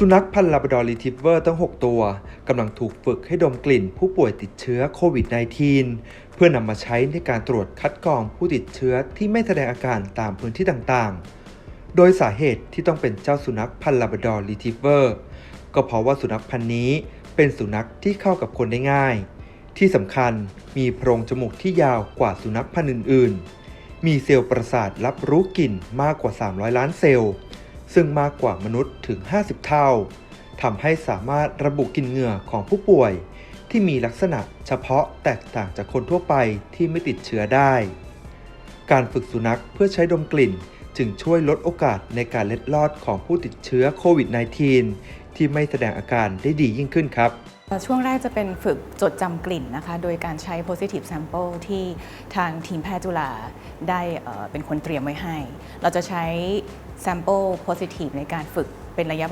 สุนัขพันธุ์ลาบราดอร์รีทิฟเวอร์ทั้ง 6 ตัวกำลังถูกฝึกให้ดมกลิ่นผู้ป่วยติดเชื้อโควิด -19 เพื่อนำมาใช้ในการตรวจคัดกรองผู้ติดเชื้อที่ไม่แสดงอาการตามพื้นที่ต่างๆ โดยสาเหตุที่ต้องเป็นเจ้าสุนัขพันธุ์ลาบราดอร์รีทิฟเวอร์ก็เพราะว่าสุนัขพันธุ์นี้เป็นสุนัขที่เข้ากับคนได้ง่าย ที่สำคัญมีโพรงจมูกที่ยาวกว่าสุนัขพันธุ์อื่น ๆ มีเซลล์ประสาทรับรู้กลิ่นมากกว่า 300 ล้านเซลล์ ซึ่งมากกว่ามนุษย์ถึง 50 เท่าทำให้สามารถระบุกลิ่นเหงื่อของผู้ป่วย ที่มีลักษณะเฉพาะแตกต่างจากคนทั่วไปที่ไม่ติดเชื้อได้ การฝึกสุนัขเพื่อใช้ดมกลิ่นจึงช่วยลดโอกาสในการเล็ดลอดของผู้ติดเชื้อโควิด -19 ที่ไม่แสดงอาการได้ดียิ่งขึ้นครับ ช่วงแรกจะเป็นฝึกจดจำกลิ่นนะคะ โดยการใช้ positive sample ที่ทางทีมแพทย์จุฬาได้เอ่อเป็นคนเตรียมไว้ให้ เราจะใช้ sample positive ในการฝึกเป็นระยะ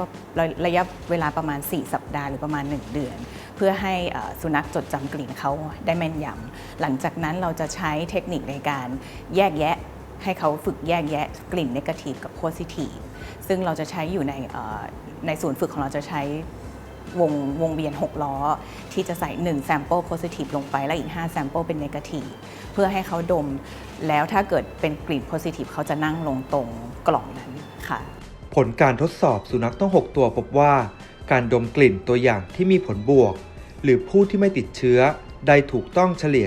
ระยะเวลาประมาณ 4 สัปดาห์หรือประมาณ 1 เดือน เพื่อให้สุนัขจดจำกลิ่นเขาได้แม่นยำหลังจากนั้นเราจะใช้เทคนิคในการแยกแยะให้เขาฝึกแยกแยะกลิ่น negative กับ positive ซึ่งเราจะใช้อยู่ในในศูนย์ฝึกของเราจะใช้ วงวงเวียน 6 ล้อ ที่จะใส่ 1 sample positive ลงไป และอีก 5 sample เป็น negative เพื่อให้เขาดม แล้วถ้าเกิดเป็นกลิ่น positive เขาจะนั่งลงตรงกล่องนั้นค่ะ ผลการทดสอบสุนัขทั้ง6 ตัวพบว่า การดมกลิ่นตัวอย่างที่มีผลบวก หรือผู้ที่ไม่ติดเชื้อได้ถูกต้องเฉลี่ย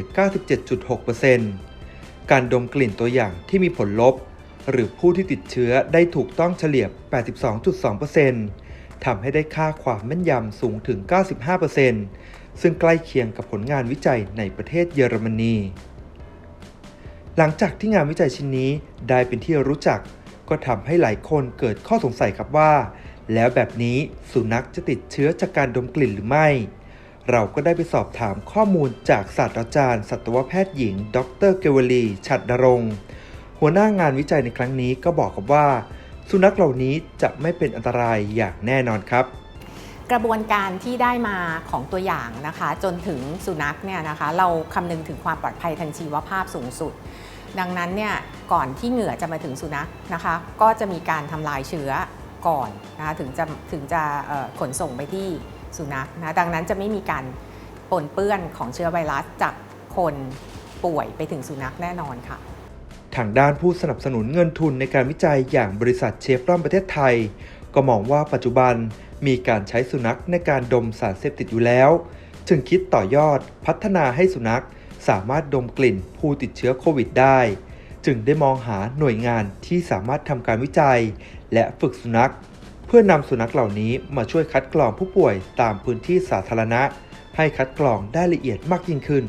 97.6%การดมกลิ่นตัวอย่างที่มีผลลบ หรือผู้ที่ติดเชื้อได้ถูกต้องเฉลี่ย 82.2% ทำให้ได้ค่าความแม่นยำสูงถึง 95%ซึ่งใกล้เคียงกับผลงานวิจัยในประเทศเยอรมนี หลังจากที่งานวิจัยชิ้นนี้ได้เป็นที่รู้จัก ก็ทำให้หลายคนเกิดข้อสงสัยครับว่า แล้วแบบนี้สุนัขจะติดเชื้อจากการดมกลิ่นหรือไม่ เราก็ได้ไปสอบถามข้อมูลจากศาสตราจารย์ สัตวแพทย์หญิง ดร เกวลี ฉัดดรงหัวหน้างานวิจัยในครั้งนี้ก็บอกกับว่า สุนัขเหล่านี้จะไม่เป็นอันตรายอย่างแน่นอนครับ กระบวนการที่ได้มาของตัวอย่างนะคะ จนถึงสุนัขเนี่ยนะคะ เราคำนึงถึงความปลอดภัยทางชีวภาพสูงสุด ดังนั้นเนี่ยก่อนที่เหงื่อจะมาถึงสุนัขนะคะ ก็จะมีการทำลายเชื้อก่อนนะคะถึงจะถึงจะขนส่งไปที่สุนัขนะดังนั้นจะไม่มีการปนเปื้อนของเชื้อไวรัสจากคนป่วยไปถึงสุนัขแน่นอนค่ะ ทางด้านผู้สนับสนุนเงินทุนในการวิจัยอย่างบริษัทเชฟรอนประเทศไทย ก็มองว่าปัจจุบันมีการใช้สุนัขในการดมสารเสพติดอยู่แล้ว จึงคิดต่อยอดพัฒนาให้สุนัขสามารถดมกลิ่นผู้ติดเชื้อโควิดได้ จึงได้มองหาหน่วยงานที่สามารถทำการวิจัย และฝึกสุนัข เพื่อนำสุนัขเหล่านี้มาช่วยคัดกรองผู้ป่วยตามพื้นที่สาธารณะ ให้คัดกรองได้ละเอียดมากยิ่งขึ้น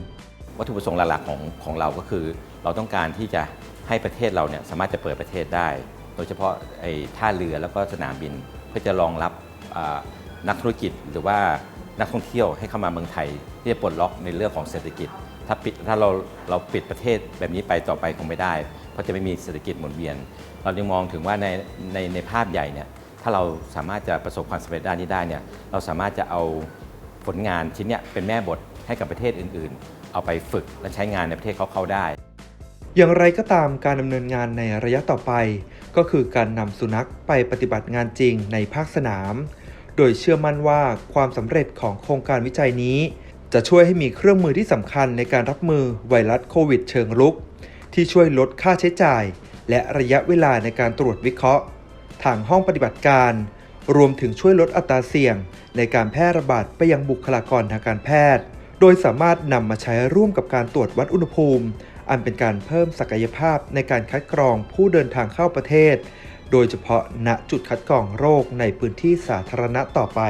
วัตถุประสงค์หลักๆของของเราก็คือ เราต้องการที่จะ ให้ประเทศเราเนี่ยสามารถจะเปิดประเทศได้ โดยเฉพาะไอ้ท่าเรือแล้วก็สนามบิน เพื่อจะรองรับนักธุรกิจหรือว่านักท่องเที่ยวให้เข้ามาเมืองไทยที่จะปลดล็อกในเรื่องของเศรษฐกิจ ถ้าปิดถ้าเราเราปิดประเทศแบบนี้ไปต่อไปคงไม่ได้ เพราะจะไม่มีเศรษฐกิจหมุนเวียน เรายังมองถึงว่าในในในภาพใหญ่เนี่ยถ้าเราสามารถจะประสบความสำเร็จด้านนี้ได้เนี่ยเราสามารถจะเอาผลงานชิ้นเนี้ยเป็นแม่บทให้กับประเทศอื่น ๆ เอาไปฝึกและใช้งานในประเทศเขาเข้าได้ อย่างไรก็ตามการดำเนินงานในระยะต่อไป ก็คือการนำสุนัขไปปฏิบัติงานจริงในภาคสนาม โดยเชื่อมั่นว่าความสำเร็จของโครงการวิจัยนี้ จะช่วยให้มีเครื่องมือที่สำคัญในการรับมือไวรัสโควิดเชิงรุก ที่ช่วยลดค่าใช้จ่าย และระยะเวลาในการตรวจวิเคราะห์ ทางห้องปฏิบัติการ รวมถึงช่วยลดอัตราเสี่ยง ในการแพร่ระบาดไปยังบุคลากรทางการแพทย์ โดยสามารถนำมาใช้ร่วมกับการตรวจวัดอุณหภูมิ อันเป็นการเพิ่มศักยภาพในการคัดกรองผู้เดินทางเข้าประเทศ โดยเฉพาะณจุดคัดกรองโรคในพื้นที่สาธารณะต่อไป